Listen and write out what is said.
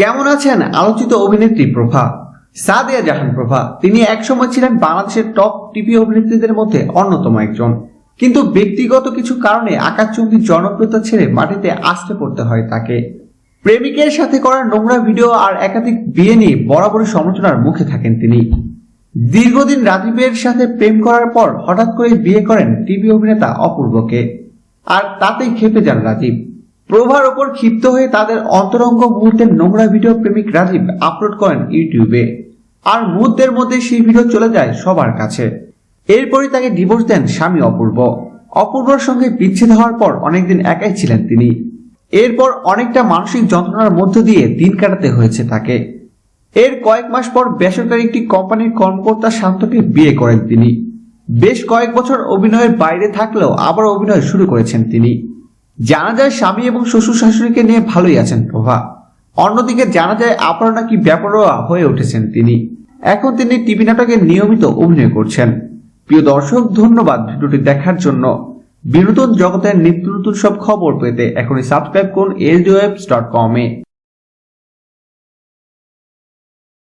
কেমন আছেন? আলোচিত অভিনেত্রী প্রভা। সাদিয়া জাহান প্রভা। তিনি একসময় ছিলেন বাংলাদেশের টপ টিভি অভিনেত্রীদের মধ্যে অন্যতম একজন। কিন্তু ব্যক্তিগত কিছু কারণে আকাশচুম্বী জনপ্রিয়তা ছেড়ে মাটিতে আসতে পড়তে হয় তাকে। প্রেমিকের সাথে করা নোংরা ভিডিও আর একাধিক বিয়ে নিয়ে বরাবরই সমালোচনার মুখে থাকেন তিনি। দীর্ঘদিন রাজীবের সাথে প্রেম করার পর হঠাৎ করে বিয়ে করেন টিভি অভিনেতা অপূর্বকে। আর তাতেই খেপে যান রাজীব। প্রভার ওপর ক্ষিপ্ত হয়ে তাদের অন্তরঙ্গ মুহূর্তের নোংরা ভিডিও প্রেমিক রাজীব আপলোড করেন ইউটিউবে। আর মুহূর্তের মধ্যে সেই ভিডিও চলে যায় সবার কাছে। এরপরই তাকে ডিভোর্স দেন স্বামী অপূর্ব। অপূর্বর সঙ্গে বিচ্ছেদ হওয়ার পর অনেকদিন একাই ছিলেন তিনি। এরপর অনেকটা মানসিক যন্ত্রণার মধ্য দিয়ে দিন কাটাতে হয়েছে তাকে। এর কয়েক মাস পর বেসরকারি একটি কোম্পানির কর্মকর্তা শান্তকে বিয়ে করেন তিনি। বেশ কয়েক বছর অভিনয়ের বাইরে থাকলেও আবার অভিনয় শুরু করেছেন তিনি। জানা যায় স্বামী এবং শ্বশুর শাশুড়িকে নিয়ে ভালোই আছেন প্রভা। অন্যদিকে জানা যায় আপনারা নাকি ব্যাপারোয়া হয়ে উঠেছেন তিনি। এখন তিনি টিভি নাটকে নিয়মিত অভিনয় করছেন। প্রিয় দর্শক, ধন্যবাদ ভিডিওটি দেখার জন্য। বিনোদন জগতের নিত্য নতুন সব খবর পেতে এখনই সাবস্ক্রাইব করুন এলডিওয়েবস ডট কম